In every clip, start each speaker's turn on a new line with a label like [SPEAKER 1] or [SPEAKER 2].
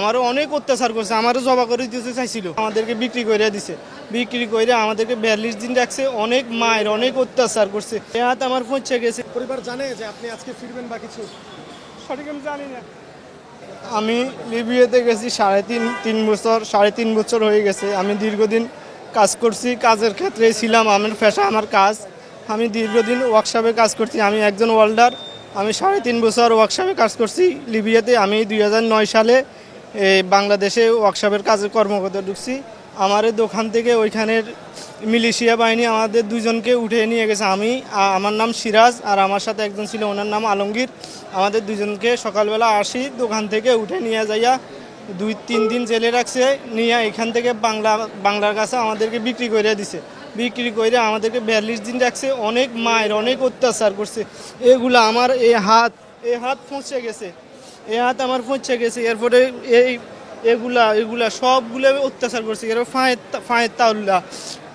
[SPEAKER 1] আমারও অনেক অত্যাচার করছে আমারও জবা করে দিতে চাইছিল। আমাদেরকে বিক্রি করে দিছে। বিক্রি করে আমাদেরকে বিয়াল্লিশ দিন রাখছে অনেক মায়ের অনেক অত্যাচার করছে। হাত আমার পৌঁছে গেছে।
[SPEAKER 2] পরিবার জানে যে আপনি আজকে ফিরবেন বা কিছু?
[SPEAKER 1] সঠিক আমি জানি না। আমি লিবিয়াতে গেছি সাড়ে তিন তিন বছর সাড়ে তিন বছর হয়ে গেছে। আমি দীর্ঘদিন কাজ করছি কাজের ক্ষেত্রে ছিলাম আমার পেশা আমার কাজ। আমি দীর্ঘদিন ওয়ার্কশপে কাজ করছি আমি একজন ওয়ার্ল্ডার আমি সাড়ে তিন বছর ওয়ার্কশপে কাজ করছি লিবিয়াতে। আমি দুই নয় সালে বাংলাদেশে ওয়ার্কশপের কাজে কর্মকর্তা ঢুকছি। আমার দোকান থেকে ওইখানের মিলিশিয়া বাহিনী আমাদের দুজনকে উঠে নিয়ে গেছে। আমি আমার নাম সিরাজ আর আমার সাথে একজন ছিল, ওনার নাম আলমগীর। আমাদের দুজনকে সকালবেলা আসি, দোকান থেকে উঠে নিয়ে যাইয়া দুই, তিন দিন জেলে রাখছে, নিয়ে এখান থেকে বাংলা, বাংলার কাছে আমাদেরকে বিক্রি করে দিছে। বিক্রি করে আমাদেরকে বিয়াল্লিশ দিন রাখছে, অনেক মায়ের অনেক অত্যাচার করছে। এগুলো আমার এ হাত এ হাত ফসে গেছে। এই হাত আমার পৌঁছে গেছে, এরপরে এই, এগুলা এগুলা সবগুলো অত্যাচার করছে। এর ফাঁয়ের ফাঁয়ের তাউল্লা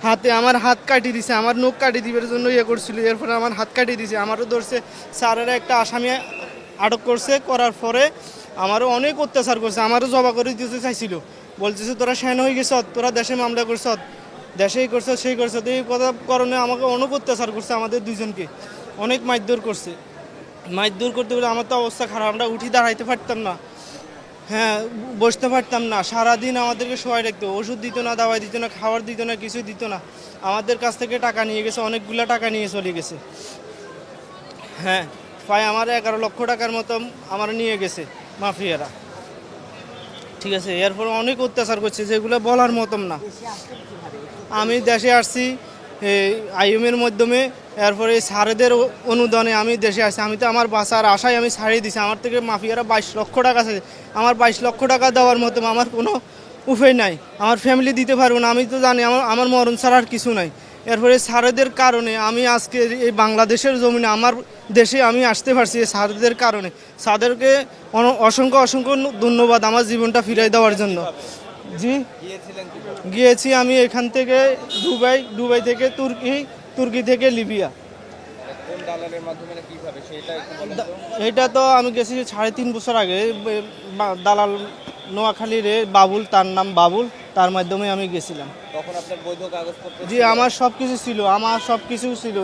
[SPEAKER 1] হাতে আমার হাত কাটি দিছে, আমার নখ কাটি দিবার জন্য ইয়ে করছিল, এরপরে আমার হাত কাটি দিছে, আমারও ধরছে, স্যারেরা একটা আসামি আটক করছে, করার পরে আমারও অনেক অত্যাচার করছে, আমারও জবা করে দিতে চাইছিল। বলতেছে, তোরা শ্যান হয়ে গেছ, তোরা দেশে মামলা করছ, দেশেই করছ, সেই করছ এই কথা কারণে আমাকে অনেক অত্যাচার করছে আমাদের দুজনকে অনেক মারধর করছে। মারধর করতে গেলে আমার তো অবস্থা খারাপ, আমরা উঠি দাঁড়াইতে পারতাম না। হ্যাঁ বসতে পারতাম না। সারাদিন আমাদেরকে সবাই রাখতো। ওষুধ দিত না, দাওয়াই দিত না, খাবার দিত না কিছু দিত না। আমাদের কাছ থেকে টাকা নিয়ে গেছে, অনেকগুলো টাকা নিয়ে চলে গেছে। হ্যাঁ প্রায় আমার এগারো লক্ষ টাকার মতো আমার নিয়ে গেছে মাফিয়ারা। ঠিক আছে, এরপর অনেক অত্যাচার করছে, যেগুলো বলার মতন না। আমি দেশে আসছি আইএমের মাধ্যমে এরপরে সারেদের অনুদানে আমি দেশে আসছি আমি তো আমার বাসার আশায় আমি সারিয়ে দিছি। আমার থেকে মাফিয়ারা বাইশ লক্ষ টাকা আছে। আমার বাইশ লক্ষ টাকা দেওয়ার মতো আমার কোনো উপায় নাই। আমার ফ্যামিলি দিতে পারব না। আমি তো জানি আমার আমার মরণ ছাড়া আর কিছু নাই। এরপরে সারেদের কারণে আমি আজকে এই বাংলাদেশের জমিনে, আমার দেশে আমি আসতে পারছি এই সারেদের কারণে। সাদেরকে অসংখ্য অসংখ্য ধন্যবাদ আমার জীবনটা ফিরাই দেওয়ার জন্য। জি? গিয়েছি আমি এখান থেকে দুবাই দুবাই থেকে তুর্কি তুর্কি থেকে লিবিয়া। এটা তো আমি গেছি সাড়ে তিন বছর আগে। দালাল নোয়াখালীর বাবুল তার নাম বাবুল তার মাধ্যমে আমি গেছিলাম।
[SPEAKER 3] তখন আপনার বৈধ কাগজপত্র
[SPEAKER 1] জি আমার সব কিছু ছিল আমার সব কিছু ছিল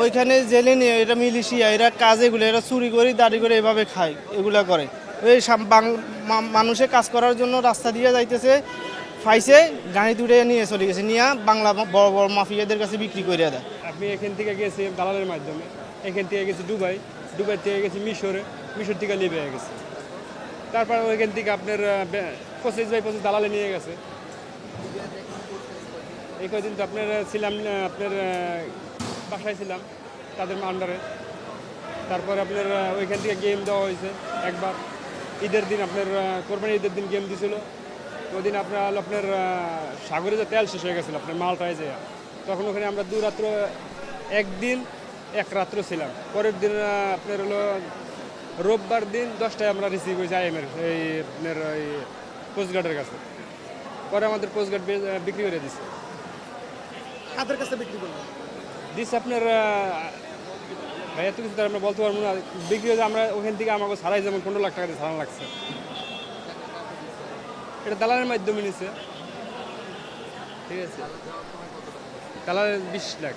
[SPEAKER 1] ওইখানে জেলে নিয়ে এটা মিলিশিয়া এরা কাজ এগুলো এরা চুরি করে দাড়ি করে এভাবে খায় এগুলা করে। এই সাম- বাং- মা- মানুষে কাজ করার জন্য রাস্তা দিয়ে যাইতেছে ফাইসে গাড়ি তুলে নিয়ে চলে গেছে, নিয়ে বাংলা বড় বড় মাফিয়াদের কাছে বিক্রি করে দেয়।
[SPEAKER 4] আমি এখান থেকে গেছি দালালের মাধ্যমে। এখান থেকে গেছি দুবাই। দুবাই থেকে গেছি মিশরে। মিশর থেকে লিবিয়া গেছে। তারপর ওইখান থেকে আপনার পঁচিশ বাই পঁচিশ দালালে নিয়ে গেছে। এই কদিন তো আপনার ছিলাম আপনার বাসায় ছিলাম তাদের আন্ডারে তারপরে আপনার ওইখান থেকে গেম দেওয়া হয়েছে একবার। ঈদের দিন আপনার কোরবানি ঈদের দিন গেম দিছিল। ওদিন আপনার আপনার সাগরে যে তেল শেষ হয়ে গেছিল আপনার মালটায় যে তখন ওখানে আমরা দু রাত্র একদিন এক রাত্র ছিলাম। পরের দিন আপনার হলো রোববার দিন দশটায় আমরা রিসিভ হয়েছি আইএমের এই আপনার ওই কোস্টগার্ডের কাছে। পরে আমাদের কোস্টগার্ড বিক্রি করে দিচ্ছে
[SPEAKER 2] কাদের কাছে বিক্রি করবেন
[SPEAKER 4] দিচ্ছে আপনার ভাই এত কিছু আমরা বলতে পারব না। বিক্রি হয়ে আমরা ওখান থেকে আমাকে সারাই যেমন পনেরো লাখ টাকা দিয়ে সারানো লাগছে। এটা দালালের মাধ্যমে নিছে। ঠিক আছে। দালালের বিশ লাখ।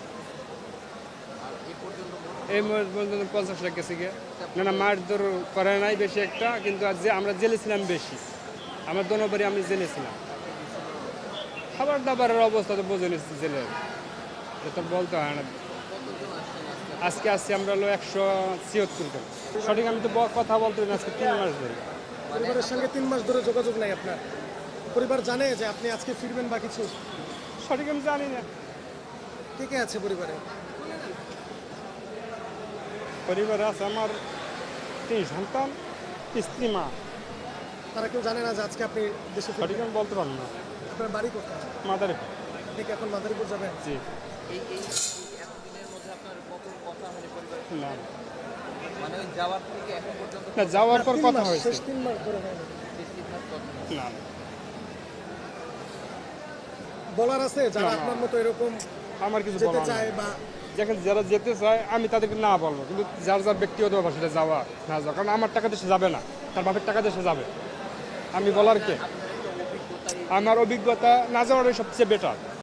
[SPEAKER 4] এই পর্যন্ত পঞ্চাশ লাখ গেছে গিয়ে। না না মার দর করে নাই বেশি একটা, কিন্তু যে আমরা জেলে ছিলাম বেশি। আমার দোনোবারই আমি জেলেছিলাম। খাবার দাবারের অবস্থা তো বোঝে নিচ্ছি জেলের। তো বলতে হয় না। আজকে আসছি আমরা হলো একশো ছিয়াত্তর জন। সঠিক আমি তো কথা বলতে আজকে তিন মাস ধরে।
[SPEAKER 2] পরিবারের সঙ্গে তিন মাস ধরে যোগাযোগ নাই আপনার। পরিবার জানে যে আপনি আজকে ফিরবেন বা কিছু?
[SPEAKER 4] সঠিক আমি জানি না।
[SPEAKER 2] কে কে আছে পরিবারে?
[SPEAKER 4] পরিবারে আছে আমার তিন সন্তান স্ত্রী মা।
[SPEAKER 2] তারা কেউ জানে না যে আজকে আপনি দেশে
[SPEAKER 4] সঠিক আমি বলতে পারব না।
[SPEAKER 2] আপনার বাড়ি কোথায়?
[SPEAKER 4] মাদারে
[SPEAKER 2] আপনি কি এখন মাদারীপুর যাবেন?
[SPEAKER 4] জি।
[SPEAKER 3] এই এই এতদিনের মধ্যে আপনার কত কথা হয়নি পরিবারের
[SPEAKER 4] না। না যাওয়ার পর কথা হয়েছে। না।
[SPEAKER 2] বলার আছে যারা। আপনার মতো এরকম
[SPEAKER 4] আমার কিছু
[SPEAKER 2] যেতে
[SPEAKER 4] বলার
[SPEAKER 2] চায় বা
[SPEAKER 4] দেখেন যারা যেতে চায় আমি তাদেরকে না বলব। কিন্তু যার যার ব্যক্তিগত ব্যাপার সেটা যাওয়া না যাওয়া। কারণ আমার টাকা দেশে যাবে না। তার বাপের টাকা দেশে যাবে। আমি বলার কে? আমার অভিজ্ঞতা না যাওয়াটাই সবচেয়ে বেটার